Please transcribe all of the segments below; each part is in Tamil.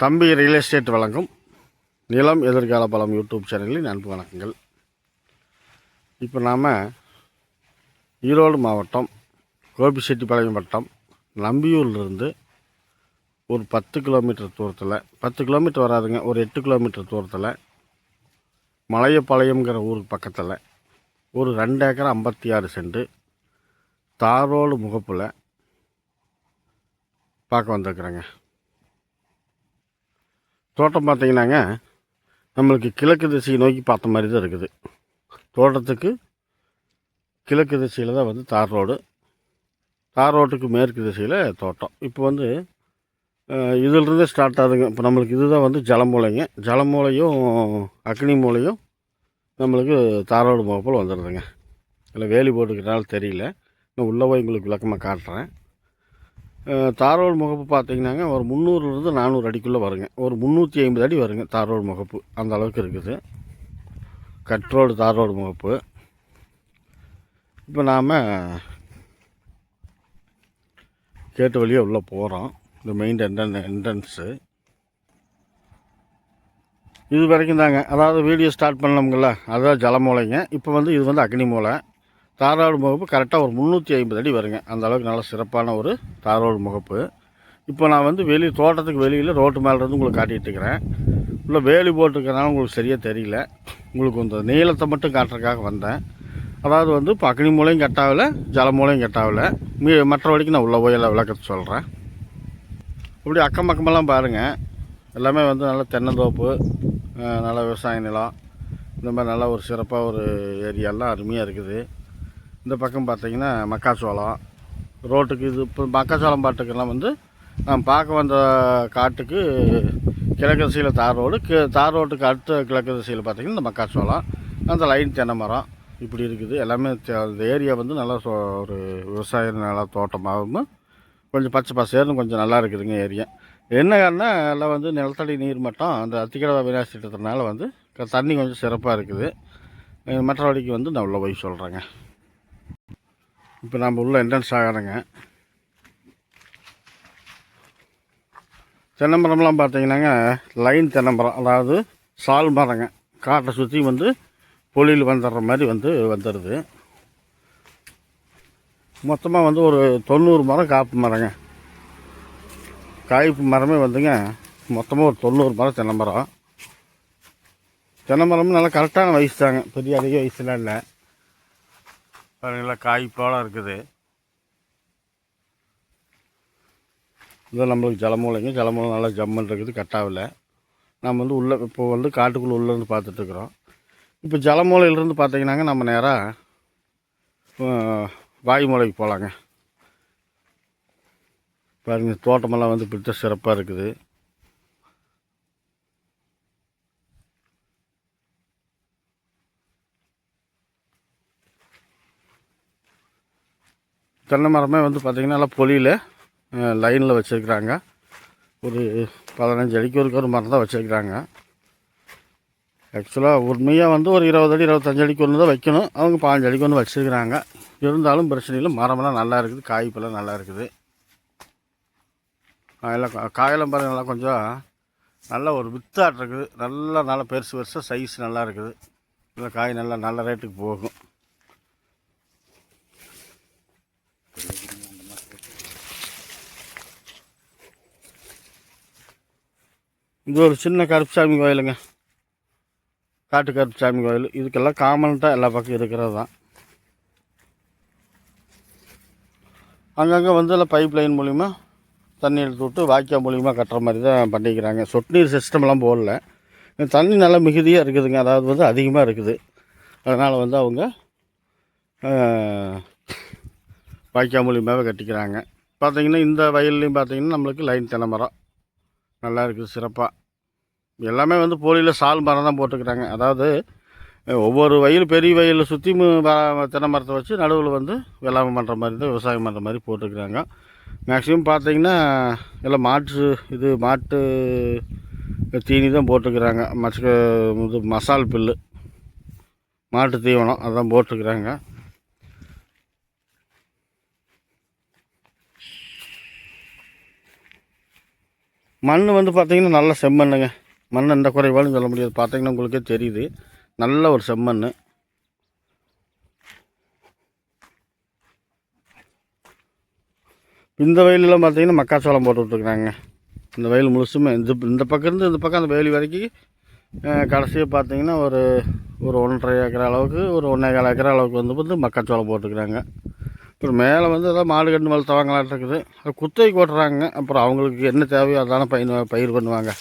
தம்பி ரியல் எஸ்டேட் வழங்கும். நிலம் எதிர்கால பலம் யூடியூப் சேனலில் அன்பு வணக்கங்கள். இப்போ நாம் ஈரோடு மாவட்டம் கோபிச்செட்டிப்பாளையம் வட்டம் நம்பியூர்லேருந்து ஒரு பத்து கிலோமீட்டர் தூரத்தில் பத்து கிலோமீட்டர் வராதுங்க ஒரு எட்டு கிலோமீட்டர் தூரத்தில் மலையப்பாளையம்ங்கிற ஊருக்கு பக்கத்தில் ஒரு ரெண்டு ஏக்கர் ஐம்பத்தி ஆறு சென்ட் தாரோடு முகப்பில் பார்க்க வந்திருக்குறேங்க. தோட்டம் பார்த்தீங்கன்னாங்க நம்மளுக்கு கிழக்கு திசையை நோக்கி பார்த்த மாதிரி தான் இருக்குது. தோட்டத்துக்கு கிழக்கு திசையில் தான் வந்து தார் ரோடு. தார் ரோட்டுக்கு மேற்கு திசையில் தோட்டம். இப்போ வந்து அஹ், இதிலிருந்தே ஸ்டார்ட் ஆகுதுங்க. இப்போ நம்மளுக்கு இதுதான் வந்து ஜலமூலைங்க ஜலமூலையும் அக்னி மூலையும் நம்மளுக்கு தார் ரோடு முகப்பில் வந்துடுதுங்க இல்லை வேலி போட்டுக்கிறனால தெரியல. நான் உள்ளே போய் உங்களுக்கு விளக்கமாக காட்டுறேன். தாரோல் தாரோடு முகப்பு பார்த்தீங்கன்னாங்க ஒரு முந்நூறுலேருந்து நானூறு அடிக்குள்ளே வருங்க. ஒரு முந்நூற்றி ஐம்பது அடி வருங்க தாரோல் முகப்பு. அந்த அளவுக்கு இருக்குது. கட்ரோடு தாரோடு முகப்பு. இப்போ நாம் கேட்டு வழியாக உள்ளே போகிறோம் இந்த மெயின் என்ட்ரன் என்ட்ரன்ஸு இது வரைக்கும் தாங்க. அதாவது வீடியோ ஸ்டார்ட் பண்ணோம்ல அதான் ஜலமூலைங்க. இப்போ வந்து இது வந்து அக்னி மூலை. தாரோடு முகப்பு கரெக்டாக ஒரு முந்நூற்றி ஐம்பது அடி வருங்க. அந்த அளவுக்கு நல்ல சிறப்பான ஒரு தாரோடு முகப்பு. இப்போ நான் வந்து வெளி தோட்டத்துக்கு வெளியில் ரோட்டு மேலே இருந்து உங்களுக்கு காட்டிகிட்டு இருக்கிறேன். உள்ளே வேலி போட்டிருக்கனால உங்களுக்கு சரியாக தெரியல. உங்களுக்கு இந்த நீளத்தை மட்டும் காட்டுறதுக்காக வந்தேன். அதாவது வந்து இப்போ அக்னி மூலையும் கட்டாகல ஜல மூலையும் கட்டாகல மீ மற்றபடிக்கு நான் உள்ளே போய் எல்லாம் விளக்கத்தை சொல்கிறேன் இப்படி அக்கம் பக்கமெல்லாம் பாருங்கள் எல்லாமே வந்து நல்ல தென்னந்தோப்பு நல்ல விவசாய நிலம். இந்த மாதிரி நல்லா ஒரு சிறப்பாக ஒரு ஏரியாலாம் அருமையாக இருக்குது. இந்த பக்கம் பார்த்தீங்கன்னா மக்காச்சோளம் ரோட்டுக்கு இது இப்போ மக்காச்சோளம் பாட்டுக்கெல்லாம் வந்து நான் பார்க்க வந்த காட்டுக்கு கிழக்கு திசையில் தார் ரோடு கி தார் ரோட்டுக்கு அடுத்த கிழக்கு திசையில் பார்த்திங்கன்னா இந்த மக்காச்சோளம் அந்த லைன் தென்னை மரம் இப்படி இருக்குது. எல்லாமே அந்த ஏரியா வந்து நல்லா சோ ஒரு விவசாய நல்லா தோட்டமாகவும் கொஞ்சம் பச்சை பசேர்னு கொஞ்சம் நல்லா இருக்குதுங்க ஏரியா. என்ன காரணம் எல்லாம் வந்து நிலத்தடி நீர் மட்டம் அந்த அத்திக்கடவை விநாசி திட்டத்தினால வந்து க- தண்ணி கொஞ்சம் சிறப்பாக இருக்குது. மற்றபடிக்கு வந்து நான் உள்ள போய் சொல்கிறேங்க இப்போ நம்ம உள்ள என்ட்ரன்ஸ் ஆகிறோங்க தென்னை மரம்லாம் பார்த்தீங்கன்னாங்க லைன் தென்னை மரம் அதாவது சால் மரங்க. காட்டை சுற்றி வந்து பொழியில் வந்துடுற மாதிரி வந்து வந்துடுது மொத்தமாக வந்து ஒரு தொண்ணூறு மரம் காப்பு மரங்க. காய்ப்பு மரமே வந்துங்க மொத்தமாக ஒரு தொண்ணூறு மரம் தென்னை மரம் தென்னை மரமும் நல்லா கரெக்டான வயசு தாங்க பெரிய அதிக வயசுலாம் இல்லை. பாருங்களா காய்ப்பாலாம் இருக்குது. இது நம்மளுக்கு ஜலமூலைங்க. ஜலமூலம் நல்லா ஜம்முன்னு இருக்குது கட்டாவில் நம்ம வந்து உள்ளே இப்போ வந்து காட்டுக்குள்ளே உள்ளேருந்து பார்த்துட்ருக்குறோம் இப்போ ஜலமூலையிலேருந்து பார்த்தீங்கன்னாங்க நம்ம நேராக வாயுமூலைக்கு போகலாங்க பாருங்கள் தோட்டமெல்லாம் வந்து பிடித்த சிறப்பாக இருக்குது. தென்னை மரமே வந்து பார்த்திங்கன்னா நல்லா பொலியில் லைனில் வச்சுருக்குறாங்க. ஒரு பதினஞ்சு அடிக்கு ஒரு ஒரு மரம் தான் வச்சுருக்குறாங்க ஆக்சுவலாக உண்மையாக வந்து ஒரு இருபது அடி இருபத்தஞ்சு அடிக்கு ஒன்று தான் வைக்கணும். அவங்க பாஞ்சு அடிக்கு ஒன்று வச்சுருக்குறாங்க. இருந்தாலும் பிரச்சனை இல்லை மரமெல்லாம் நல்லா இருக்குது காய்ப்பெல்லாம் நல்லா இருக்குது. காயெல்லாம் கா- காயெல்லாம் பாருங்கள் நல்லா கொஞ்சம் நல்ல ஒரு வித்தாட் இருக்குது. நல்லா நல்லா பெருசு பெருசாக சைஸ் நல்லா இருக்குது. இல்லை காய் நல்லா நல்ல ரேட்டுக்கு போகும். இது ஒரு சின்ன கருப்புசாமி கோயிலுங்க. காட்டு கருப்புசாமி கோயில். இதுக்கெல்லாம் காமன்ட்டாக எல்லா பக்கம் இருக்கிறது தான். அங்கங்கே வந்து எல்லாம் பைப் லைன் மூலிமா தண்ணி எடுத்து விட்டு வாய்க்கால் மூலிமா கட்டுற மாதிரி தான் பண்ணிக்கிறாங்க. சொட்டு நீர் சிஸ்டம்லாம் போடல. தண்ணி நல்லா மிகுதியாக இருக்குதுங்க. அதாவது வந்து அதிகமாக இருக்குது. அதனால் வந்து அவங்க வாய்க்கால் மூலியமாகவே கட்டிக்கிறாங்க. பார்த்தீங்கன்னா இந்த வயல்லையும் பார்த்தீங்கன்னா நம்மளுக்கு லைன் தென்னை மரம் நல்லா இருக்குது சிறப்பாக எல்லாமே வந்து போலியில் சால் மரம் தான் போட்டுக்கிறாங்க. அதாவது ஒவ்வொரு வயல் பெரிய வயலில் சுற்றி தென்னை மரத்தை வச்சு நடுவில் வந்து வெள்ளாமை பண்ணுற மாதிரி தான் விவசாயம் பண்ணுற மாதிரி போட்டுக்கிறாங்க. மேக்ஸிமம் பார்த்தீங்கன்னா எல்லாம் மாட்டு இது மாட்டு தீனி தான் போட்டுக்கிறாங்க. மச்ச இது மசால் புல்லு மாட்டு தீவனம் அதான் போட்டுக்கிறாங்க. மண் வந்து பார்த்திங்கன்னா நல்ல செம்மண்ணுங்க. மண் எந்த குறைவாலும் சொல்ல முடியாது. பார்த்தீங்கன்னா உங்களுக்கே தெரியுது. நல்ல ஒரு செம்மண் இந்த வயலெலாம் பார்த்தீங்கன்னா மக்காச்சோளம் போட்டு விட்ருக்குறாங்க இந்த வயல் முழுசுமே. இந்த இந்த பக்கம் இருந்து இந்த பக்கம் அந்த வயல் வரைக்கும் கடைசியாக பார்த்தீங்கன்னா ஒரு ஒரு ஒன்றரை ஏக்கர் அளவுக்கு ஒரு ஒன்றே கால் ஏக்கர் அளவுக்கு வந்து வந்து மக்காச்சோளம் போட்டுக்கிறாங்க அப்புறம் மேலே வந்து எதாவது மாடு கன்று வளர்த்தவங்களாட்டு இருக்குது. அது குத்தகைக்கு ஓட்டுறாங்க அப்புறம் அவங்களுக்கு என்ன தேவையோ அதான பயிர் பயிர் பண்ணுவாங்க.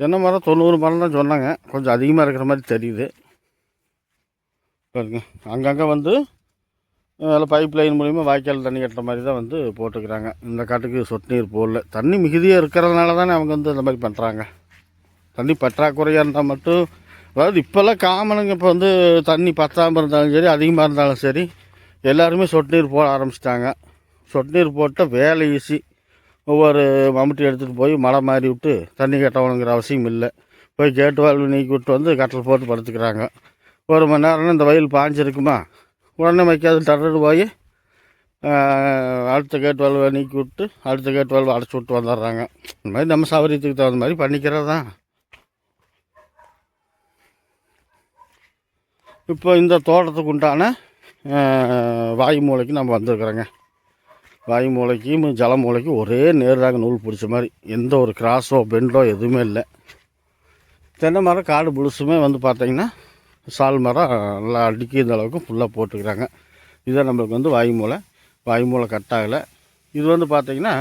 தென்னை மரம் தொண்ணூறு மரம் தான் சொன்னாங்க. கொஞ்சம் அதிகமாக இருக்கிற மாதிரி தெரியுது. பாருங்க. அங்கங்கே வந்து அதில் பைப் லைன் மூலிமா வாய்க்கால் தண்ணி கட்டுற மாதிரி தான் வந்து போட்டுக்கிறாங்க. இந்த காட்டுக்கு சொட்டு நீர் போடல. தண்ணி மிகுதியாக இருக்கிறதுனால தானே அவங்க வந்து இந்த மாதிரி பண்ணுறாங்க தண்ணி பற்றாக்குறையாக இருந்தால் மட்டும் அதாவது இப்போல்லாம் காமனுங்க இப்போ வந்து தண்ணி பத்தாமல் இருந்தாலும் சரி அதிகமாக இருந்தாலும் சரி எல்லாருமே சொட்டு நீர் போட ஆரம்பிச்சிட்டாங்க. சொட்டு நீர் போட்டால் வேலை ஈஸி ஒவ்வொரு மம்முட்டி எடுத்துகிட்டு போய் மழை மாறி விட்டு தண்ணி கட்டணுங்கிற அவசியம் இல்லை. போய் கேட்டு வாழ்வு நீக்கி விட்டு வந்து கட்டில் போட்டு படுத்துக்கிறாங்க. ஒரு மணி நேரம்னா இந்த வயல் பாஞ்சிருக்குமா? உடனே வைக்காது டர்னு போய் அடுத்த கேட் வாழ்வை நீக்கி விட்டு அடுத்த கேட் வாழ்வை அடைச்சி விட்டு வந்துடுறாங்க. இந்த மாதிரி நம்ம சௌகரியத்துக்கு தகுந்த மாதிரி பண்ணிக்கிறது தான் இப்போ இந்த தோட்டத்துக்கு உண்டான வாயு மூளைக்கு நம்ம வந்திருக்கிறோங்க. வாயு மூளைக்கும் ஜல மூளைக்கும் ஒரே நேராக நூல் பிடிச்ச மாதிரி. எந்த ஒரு கிராஸோ பெண்டோ எதுவுமே இல்லை. தென்னை மரம் காடு முழுசுமே வந்து பார்த்திங்கன்னா சால் மரம் நல்லா அடுக்கி இந்த அளவுக்கு ஃபுல்லாக போட்டுக்கிறாங்க. இதை நம்மளுக்கு வந்து வாயு மூலை வாயு மூளை கட் ஆகலை. இது வந்து பார்த்திங்கன்னா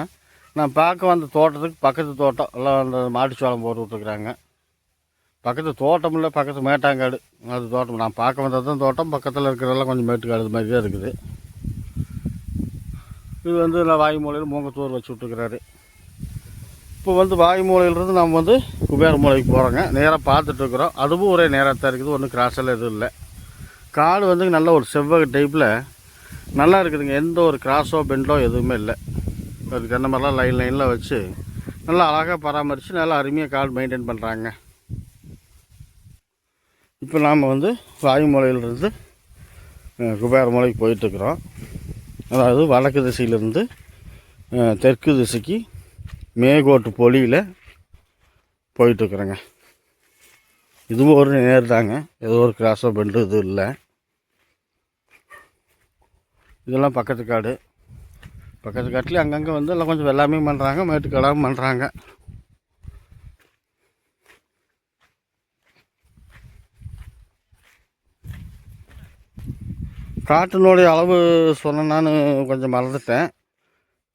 நான் பார்க்க வந்த தோட்டத்துக்கு பக்கத்து தோட்டம் எல்லாம் அந்த மாட்டுச்சோளம் போட்டு விட்டுருக்குறாங்க. பக்கத்து தோட்டம் இல்லை பக்கத்து மேட்டாங்காடு. அது தோட்டம். நான் பார்க்க வந்தது தான் தோட்டம். பக்கத்தில் இருக்கிறதெல்லாம் கொஞ்சம் மேட்டுக்காடு மாதிரி தான் இருக்குது. இது வந்து நான் வாய்மூலையில் மூங்கத்தூர் வச்சு விட்டுருக்கிறாரு. இப்போ வந்து வாயுமூலையிலேருந்து நம்ம வந்து குபேர மூலைக்கு போகிறோங்க நேராக பார்த்துட்ருக்குறோம் அதுவும் ஒரே நேராக தான் இருக்குது ஒன்றும் கிராஸெல்லாம் எதுவும் இல்லை. காடு வந்து நல்ல ஒரு செவ்வக டைப்பில் நல்லா இருக்குதுங்க. எந்த ஒரு கிராஸோ பெண்டோ எதுவுமே இல்லை. அதுக்கு அந்த மாதிரிலாம் லைன் லைனில் வச்சு நல்லா அழகாக பராமரித்து நல்லா அருமையாக காடு மெயின்டைன் பண்ணுறாங்க இப்போ நாம் வந்து வாயுமலையிலிருந்து குபேர போயிட்டுருக்குறோம். அதாவது வடக்கு திசையிலிருந்து தெற்கு திசைக்கு மேகோட்டு பொலியில் போயிட்டுருக்குறேங்க. இதுவும் ஒரு நேர் தாங்க. ஏதோ ஒரு கிராஸோ பெண்டு இது இல்லை. இதெல்லாம் பக்கத்து காடு. பக்கத்து காட்டிலே அங்கங்கே வந்து எல்லாம் கொஞ்சம் வெள்ளாமையும் பண்ணுறாங்க மேட்டுக்கடாவும் பண்ணுறாங்க காட்டினுடைய அளவு சொன்ன கொஞ்சம் மறந்துட்டேன்.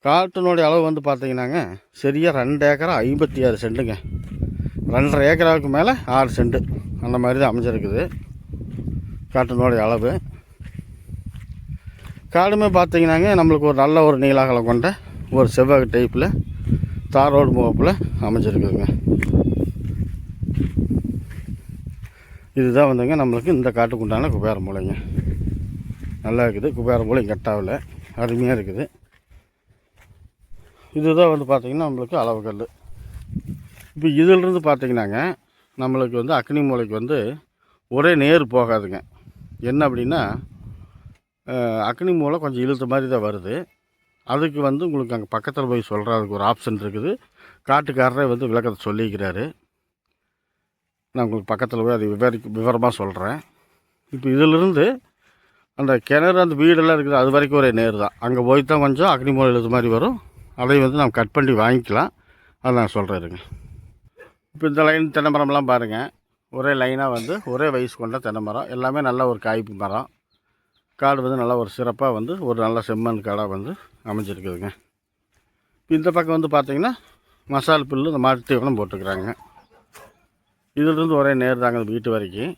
காட்டினுடைய அளவு வந்து பார்த்தீங்கன்னாங்க சரியாக ரெண்டு ஏக்கரா ஐம்பத்தி ஆறு சென்ட்டுங்க ரெண்டரை ஏக்கராவுக்கு மேலே ஆறு சென்ட்டு அந்த மாதிரி தான் அமைஞ்சிருக்குது காட்டினுடைய அளவு. காடுமே பார்த்தீங்கன்னாங்க நம்மளுக்கு ஒரு நல்ல ஒரு நீலாகலம் கொண்ட ஒரு செவ்வக டைப்பில் தாரோடு முகப்பில் அமைஞ்சிருக்குதுங்க. இதுதான் வந்துங்க நம்மளுக்கு இந்த காட்டுக்கு உண்டான மூலைங்க. நல்லா இருக்குது குபேர மூலை கட்டாவில் அருமையாக இருக்குது. இதுதான் வந்து பார்த்திங்கன்னா நம்மளுக்கு அளவு இப்போ இதிலிருந்து பார்த்திங்கன்னாங்க நம்மளுக்கு வந்து அக்னி மூலைக்கு வந்து ஒரே நேர் போகாதுங்க. என்ன அப்படின்னா அக்னி மூலை கொஞ்சம் இழுத்த மாதிரி தான் வருது. அதுக்கு வந்து உங்களுக்கு அங்கே பக்கத்தில் போய் சொல்கிற அதுக்கு ஒரு ஆப்ஷன் இருக்குது. காட்டுக்காரரே வந்து விளக்கத்தை சொல்லிக்கிறாரு. நான் உங்களுக்கு பக்கத்தில் போய் அது விவரிக்க விவரமாக சொல்கிறேன் இப்போ இதிலிருந்து அந்த கிணறு அந்த வீடெல்லாம் இருக்குது அது வரைக்கும் ஒரே நேர் தான். அங்கே போய் தான் கொஞ்சம் அக்னி மூலை மாதிரி வரும். அதை வந்து நம்ம கட் பண்ணி வாங்கிக்கலாம். அதை நான் சொல்கிறேருங்க இப்போ இந்த லைன் தென்னை மரம்லாம் பாருங்கள் ஒரே லைனாக வந்து ஒரே வயசு கொண்ட தென்னை மரம் எல்லாமே நல்ல ஒரு காய்ப்பு மரம். காடு வந்து நல்லா ஒரு சிறப்பாக வந்து ஒரு நல்ல செம்மண் காடாக வந்து அமைஞ்சிருக்குதுங்க. இப்போ இந்த பக்கம் வந்து பார்த்திங்கன்னா மசால் புல் இந்த மாட்டு தீவனம் போட்டுக்கிறாங்க. இதிலிருந்து ஒரே நேர் தாங்க வீட்டு வரைக்கும்.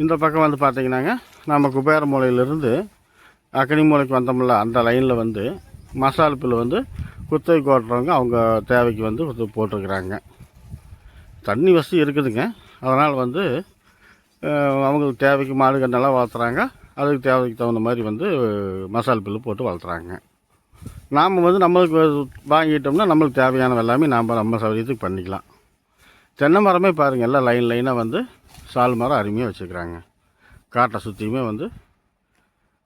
இந்த பக்கம் வந்து பார்த்திங்கன்னாங்க நம்ம குபேர மூலையிலேருந்து அக்கனி மூலைக்கு வந்தோம்ல அந்த லைனில் வந்து மசால் புல் வந்து குத்தகை ஓட்டுறவங்க அவங்க தேவைக்கு வந்து போட்டிருக்கிறாங்க. தண்ணி வசதி இருக்குதுங்க. அதனால் வந்து அவங்களுக்கு தேவைக்கு மாடு கண்ணெல்லாம் வளர்த்துறாங்க. அதுக்கு தேவைக்கு தகுந்த மாதிரி வந்து மசால் புல்லு போட்டு வளர்த்துறாங்க. நாம் வந்து நம்மளுக்கு வாங்கிட்டோம்னா நம்மளுக்கு தேவையான எல்லாமே நாம் நம்ம சௌகரியத்துக்கு பண்ணிக்கலாம். தென்னை மரமே பாருங்கள் எல்லாம் லைன் லைனாக வந்து சால் மரம் அருமையாக வச்சுக்கிறாங்க. காட்டை சுற்றியுமே வந்து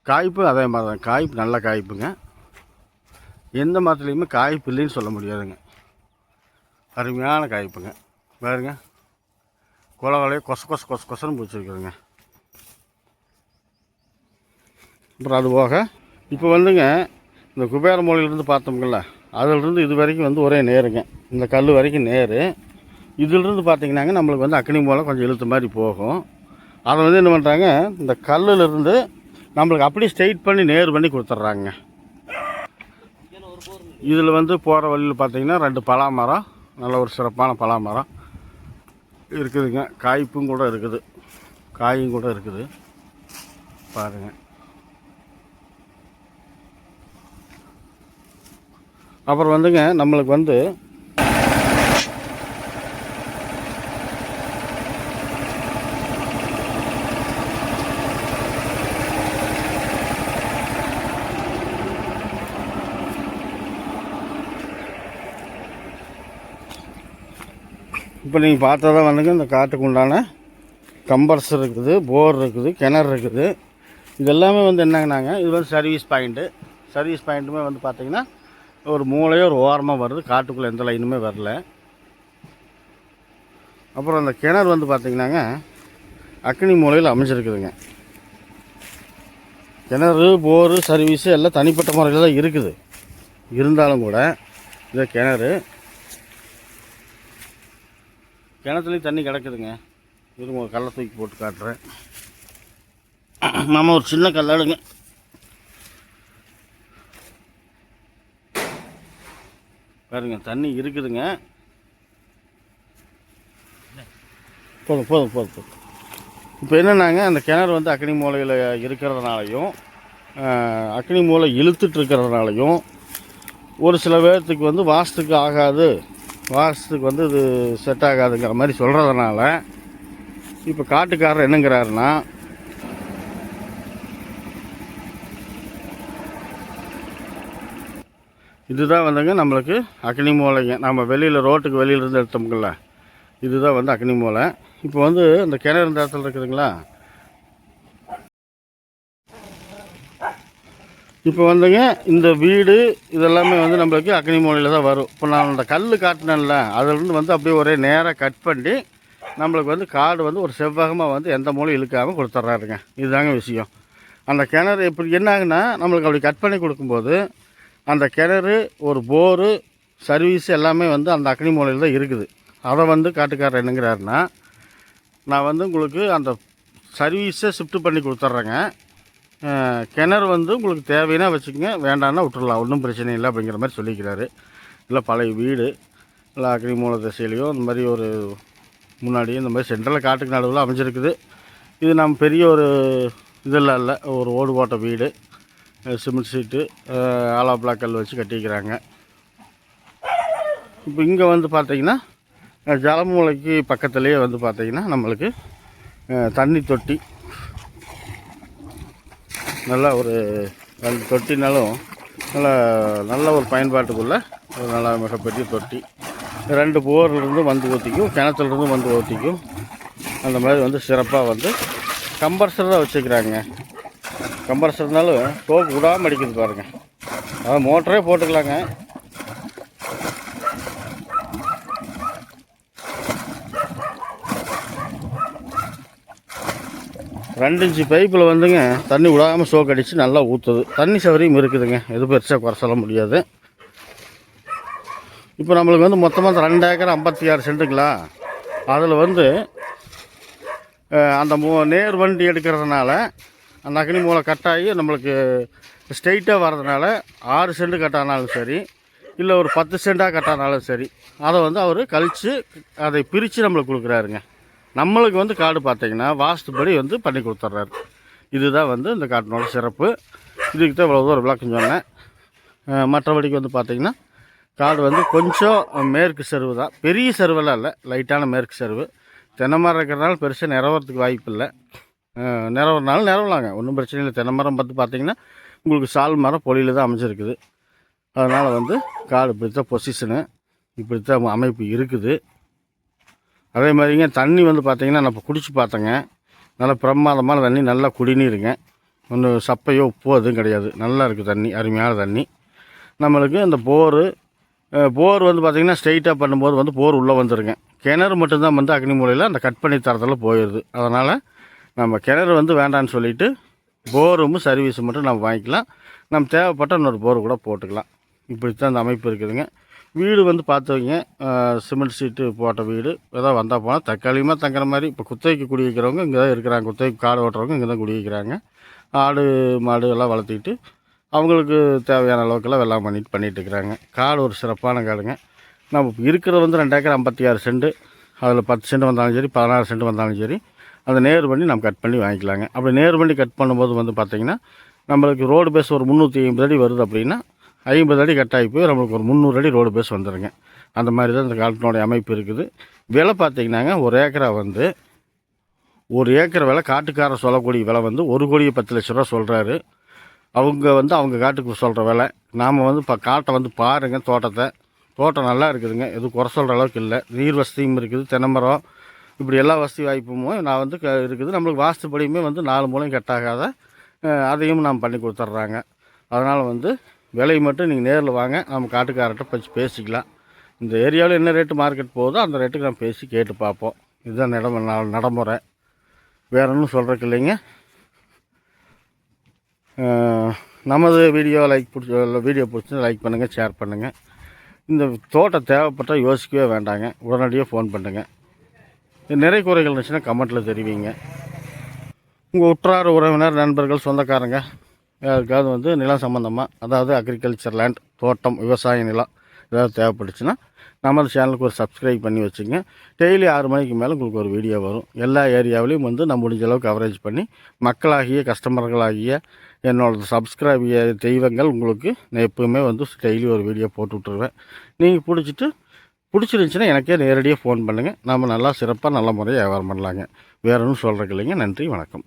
காய்ப்பு அதே மாதிரி தான் காய்ப்பு நல்ல காய்ப்புங்க. எந்த மரத்துலேயுமே காய்ப்பு இல்லைன்னு சொல்ல முடியாதுங்க. அருமையான காய்ப்புங்க. பாருங்க. கொலை கொலையை கொச கொச கொச கொசன்னு பிடிச்சிருக்குதுங்க அப்புறம் அது போக இப்போ வந்துங்க இந்த குபேர மூலையிலேருந்து பார்த்தோம்ல அதிலிருந்து இது வரைக்கும் வந்து ஒரே நேருங்க. இந்த கல் வரைக்கும் நேரு. இதிலிருந்து பார்த்தீங்கன்னாங்க நம்மளுக்கு வந்து அக்னி மூலம் கொஞ்சம் இழுத்த மாதிரி போகும். அதை வந்து என்ன பண்ணுறாங்க இந்த கல்லுலேருந்து நம்மளுக்கு அப்படியே ஸ்ட்ரெயிட் பண்ணி நேர் பண்ணி கொடுத்துட்றாங்க. இதில் வந்து போகிற வழியில் பார்த்தீங்கன்னா ரெண்டு பலா மரம் நல்ல ஒரு சிறப்பான பலா மரம் இருக்குதுங்க. காய்ப்பும் கூட இருக்குது. காயும் கூட இருக்குது. பாருங்கள் அப்புறம் வந்துங்க நம்மளுக்கு வந்து நீங்கள் பார்த்ததா வந்துங்க இந்த காட்டுக்கு உண்டான கம்பர்சர் இருக்குது போர் இருக்குது கிணறு இருக்குது. இது எல்லாமே வந்து என்னங்கன்னாங்க இது வந்து சர்வீஸ் பாயிண்ட்டு சர்வீஸ் பாயிண்ட்டுமே வந்து பார்த்திங்கன்னா ஒரு மூளையோ ஒரு ஓரமாக வருது. காட்டுக்குள்ளே எந்த லைனுமே வரல. அப்புறம் அந்த கிணறு வந்து பார்த்திங்கனாங்க அக்னி மூலையில் அமைஞ்சிருக்குதுங்க. கிணறு போரு சர்வீஸு எல்லாம் தனிப்பட்ட முறையில் தான் இருக்குது. இருந்தாலும் கூட இந்த கிணறு கிணத்துலேயும் தண்ணி கிடக்குதுங்க. இருங்க ஒரு கல்லை தூக்கி போட்டு காட்டுறேன். மாமா ஒரு சின்ன கல்லாடுங்க பாருங்க தண்ணி இருக்குதுங்க. போதும் போதும் போதும் போதும். இப்போ என்னென்னாங்க அந்த கிணறு வந்து அக்னி மூலையில் இருக்கிறதுனாலையும் அக்னி மூலை இழுத்துட்டு இருக்கிறதுனாலையும் ஒரு சில பேர்த்துக்கு வந்து வாஸ்துக்கு ஆகாது. வாஸ்துக்கு வந்து இது செட் ஆகாதுங்கிற மாதிரி சொல்கிறதுனால இப்போ காட்டுக்காரர் என்னங்கிறாருன்னா இதுதான் வந்துங்க நம்மளுக்கு அக்னி மூலைங்க. நம்ம வெளியில் ரோட்டுக்கு வெளியிலேருந்து எடுத்தோம்ல இதுதான் வந்து அக்னி மூலை. இப்போ வந்து இந்த கிணறு இந்த இடத்துல இருக்குதுங்களா? இப்போ வந்துங்க இந்த வீடு இதெல்லாமே வந்து நம்மளுக்கு அக்னி மூலையில் தான் வரும். இப்போ நான் அந்த கல் காட்டினேன்ல அதிலிருந்து வந்து அப்படியே ஒரே நேராக கட் பண்ணி நம்மளுக்கு வந்து காடு வந்து ஒரு செவ்வகமாக வந்து எந்த மூலையும் இழுக்காமல் கொடுத்துட்றாருங்க. இதுதாங்க விஷயம். அந்த கிணறு இப்படி என்னாகுன்னா நம்மளுக்கு அப்படி கட் பண்ணி கொடுக்கும்போது அந்த கிணறு ஒரு போரு சர்வீஸ் எல்லாமே வந்து அந்த அக்னி மூலையில் தான் இருக்குது. அதை வந்து காட்டுக்காரர் என்னங்கிறாருன்னா நான் வந்து உங்களுக்கு அந்த சர்வீஸை ஷிஃப்ட் பண்ணி கொடுத்துட்றேங்க. கிணறு வந்து உங்களுக்கு தேவைன்னா வச்சுக்கோங்க. வேண்டாம்னா விட்டுடலாம் ஒன்றும் பிரச்சனை இல்லை அப்படிங்கிற மாதிரி சொல்லிக்கிறாரு. இல்லை பழைய வீடு. இல்லை அக்னி மூல திசையிலையோ இந்த மாதிரி ஒரு முன்னாடி இந்த மாதிரி சென்ட்ரல் காட்டுக்கு நடுவில் அமைஞ்சிருக்குது. இது நம்ம பெரிய ஒரு இதெல்லாம் இல்லை. ஒரு ஓடு போட்ட வீடு. சிமெண்ட் சீட்டு ஆலா பிளாக் கல் வச்சு கட்டிக்கிறாங்க. இப்போ இங்கே வந்து பார்த்திங்கன்னா ஜலமூலைக்கு பக்கத்துலேயே வந்து பார்த்திங்கன்னா நம்மளுக்கு தண்ணி தொட்டி நல்லா ஒரு ரெண்டு தொட்டினாலும் நல்லா நல்ல ஒரு பயன்பாட்டுக்குள்ளே ஒரு நல்ல மிகப்பெரிய தொட்டி. ரெண்டு போர்லேருந்து வந்து ஊற்றிக்கும் கிணத்துலேருந்து வந்து ஊற்றிக்கும் அந்த மாதிரி வந்து சிறப்பாக வந்து கம்பர்சர் தான் வச்சுக்கிறாங்க. கம்பர்சர்னாலும் டோக்கு விடாமல் அடிக்கிறது பாருங்கள் அதாவது மோட்டரே போட்டுக்கலாங்க. ரெண்டு இன்ச்சு பைப்பில் வந்துங்க தண்ணி விடாமல் சோக்கு அடித்து நல்லா ஊற்றுது தண்ணி சௌகரியம் இருக்குதுங்க. எது பெருசாக குறை சொல்ல முடியாது. இப்போ நம்மளுக்கு வந்து மொத்தமாக இந்த ரெண்டு ஏக்கர் ஐம்பத்தி ஆறு சென்ட்டுங்களா அதில் வந்து அந்த மூ நேர் வண்டி எடுக்கிறதுனால அந்த அக்னி மூளை கட்டாகி நம்மளுக்கு ஸ்ட்ரெயிட்டாக வர்றதுனால ஆறு சென்ட் கட்டானாலும் சரி இல்லை ஒரு பத்து சென்ட்டாக கட்டானாலும் சரி அதை வந்து அவர் கழித்து அதை பிரித்து நம்மளுக்கு கொடுக்குறாருங்க. நம்மளுக்கு வந்து காடு பார்த்தீங்கன்னா வாஸ்துபடி வந்து பண்ணி கொடுத்துட்றாரு இதுதான் வந்து இந்த காட்டினோட சிறப்பு. இதுக்கு தான் இவ்வளோ தூரம் விளக்கம் சொன்னேன். மற்றபடிக்கு வந்து பார்த்திங்கன்னா காடு வந்து கொஞ்சம் மேற்கு செருவு தான் பெரிய செருவெல்லாம் இல்லை. லைட்டான மேற்கு செருவு. தென்னை மரம் இருக்கிறனால பெருசாக நிறவறதுக்கு வாய்ப்பு இல்லை. நிறவுறனாலும் நிறவலாங்க ஒன்றும் பிரச்சனை இல்லை. தென்னை மரம் பார்த்து பார்த்தீங்கன்னா உங்களுக்கு சால் மரம் பொலியில் தான் அமைஞ்சிருக்குது. அதனால் வந்து காடு இப்படி தான் பொசிஷனு இப்படி தான் அமைப்பு இருக்குது. அதே மாதிரிங்க தண்ணி வந்து பார்த்தீங்கன்னா நான் குடித்து குடிச்சு பார்த்தேங்க. நல்லா பிரமாதமான தண்ணி நல்லா குடிநீருங்க. ஒன்றும் சப்பையோ உப்போ எதுவும் கிடையாது. நல்லா இருக்குது தண்ணி அருமையான தண்ணி. நம்மளுக்கு இந்த போர் போர் வந்து பார்த்திங்கன்னா ஸ்ட்ரைட்டாக பண்ணும்போது வந்து போர் உள்ளே வந்துருங்க. கிணறு மட்டும்தான் வந்து அக்னி மூலையில் அந்த கட் பண்ணி தரத்தில் போயிடுது அதனால் நம்ம கிணறு வந்து வேண்டான்னு சொல்லிவிட்டு போரும் சர்வீஸ் மட்டும் நம்ம வாங்கிக்கலாம். நம்ம தேவைப்பட்ட இன்னொரு போர் கூட போட்டுக்கலாம். இப்படித்தான் அந்த அமைப்பு இருக்குதுங்க. வீடு வந்து பார்த்தவங்க சிமெண்ட் சீட்டு போட்ட வீடு ஏதாவது வந்தால் போனால் தற்காலிகமாக தங்குற மாதிரி இப்போ குத்தகைக்கு குடியிருக்கிறவங்க இங்கே தான் இருக்கிறாங்க. குத்தகைக்கு காடு ஓட்டுறவங்க இங்கே தான் குடி வைக்கிறாங்க. ஆடு மாடு எல்லாம் வளர்த்திக்கிட்டு அவங்களுக்கு தேவையான அளவுக்கெல்லாம் வெள்ளம் பண்ணிட்டு பண்ணிகிட்டு இருக்கிறாங்க. காடு ஒரு சிறப்பான காடுங்க. நம்ம இருக்கிறது வந்து ரெண்டு ஏக்கர் ஐம்பத்தி ஆறு சென்ட் அதில் பத்து சென்ட் வந்தாலும் சரி பதினாறு சென்ட் வந்தாலும் சரி அதை நேர் பண்ணி நம்ம கட் பண்ணி வாங்கிக்கலாங்க. அப்படி நேர் பண்ணி கட் பண்ணும்போது வந்து பார்த்திங்கன்னா நம்மளுக்கு ரோடு பேஸ் ஒரு முந்நூற்றி ஐம்பது அடி வருது அப்படின்னா ஐம்பது அடி கட்டாகி போய் நம்மளுக்கு ஒரு முந்நூறு அடி ரோடு பேஸ் வந்துடுங்க அந்த மாதிரி தான் இந்த காலத்தினுடைய அமைப்பு இருக்குது. விலை பார்த்திங்கன்னாங்க ஒரு ஏக்கரா வந்து ஒரு ஏக்கர் விலை காட்டுக்காரர் சொல்லக்கூடிய விலை வந்து ஒரு கோடியே பத்து லட்ச ரூபா சொல்கிறாரு அவங்க வந்து அவங்க காட்டுக்கு சொல்கிற விலை. நாம் வந்து இப்போ காட்டை வந்து பாருங்கள் தோட்டத்தை. தோட்டம் நல்லா இருக்குதுங்க. எதுவும் குறை சொல்கிற அளவுக்கு இல்லை. நீர் வசதியும் இருக்குது. தென்னமரம் இப்படி எல்லா வசதி வாய்ப்பும் நான் வந்து க இருக்குது. நம்மளுக்கு வாஸ்துப்படியுமே வந்து நாலு மூலையும் கட்டாகாத அதையும் நாம் பண்ணி கொடுத்துட்றாங்க அதனால் வந்து விலை மட்டும் நீங்கள் நேரில் வாங்க. நம்ம காட்டுக்காரர்கிட்ட பற்றி பேசிக்கலாம். இந்த ஏரியாவில் என்ன ரேட்டு மார்க்கெட் போகுதோ அந்த ரேட்டுக்கு நம்ம பேசி கேட்டு பார்ப்போம். இதுதான் நட நடைமுறை. வேற ஒன்றும் சொல்கிறக்கு இல்லைங்க. நமது வீடியோ லைக் பிடிச்ச வீடியோ பிடிச்சி லைக் பண்ணுங்கள் ஷேர் பண்ணுங்கள் இந்த தோட்டம் தேவைப்பட்டால் யோசிக்கவே வேண்டாங்க. உடனடியாக ஃபோன் பண்ணுங்கள் நிறை குறைகள் இருந்துச்சுன்னா கமெண்ட்டில் தெரிவிங்க. உங்கள் உற்றார் உறவினர் நண்பர்கள் சொந்தக்காரங்க யாருக்காவது வந்து நிலம் சம்மந்தமாக அதாவது அக்ரிகல்ச்சர் லேண்ட் தோட்டம் விவசாய நிலம் ஏதாவது தேவைப்பட்டுச்சுன்னா நமது சேனலுக்கு ஒரு சப்ஸ்கிரைப் பண்ணி வச்சுங்க. டெய்லி ஆறு மணிக்கு மேலே உங்களுக்கு ஒரு வீடியோ வரும். எல்லா ஏரியாவிலையும் வந்து நான் முடிஞ்சளவுக்கு கவரேஜ் பண்ணி மக்களாகிய கஸ்டமர்களாகிய என்னோட சப்ஸ்கிரைபிய தெய்வங்கள் உங்களுக்கு நான் எப்பவுமே வந்து டெய்லி ஒரு வீடியோ போட்டு விட்ருவேன் நீங்கள் பிடிச்சிட்டு பிடிச்சிருந்துச்சின்னா எனக்கே நேரடியாக ஃபோன் பண்ணுங்கள் நம்ம நல்லா சிறப்பாக நல்ல முறையாக வியாபாரம் பண்ணலாங்க. வேற ஒன்றும் சொல்கிறக்கு இல்லைங்க. நன்றி வணக்கம்.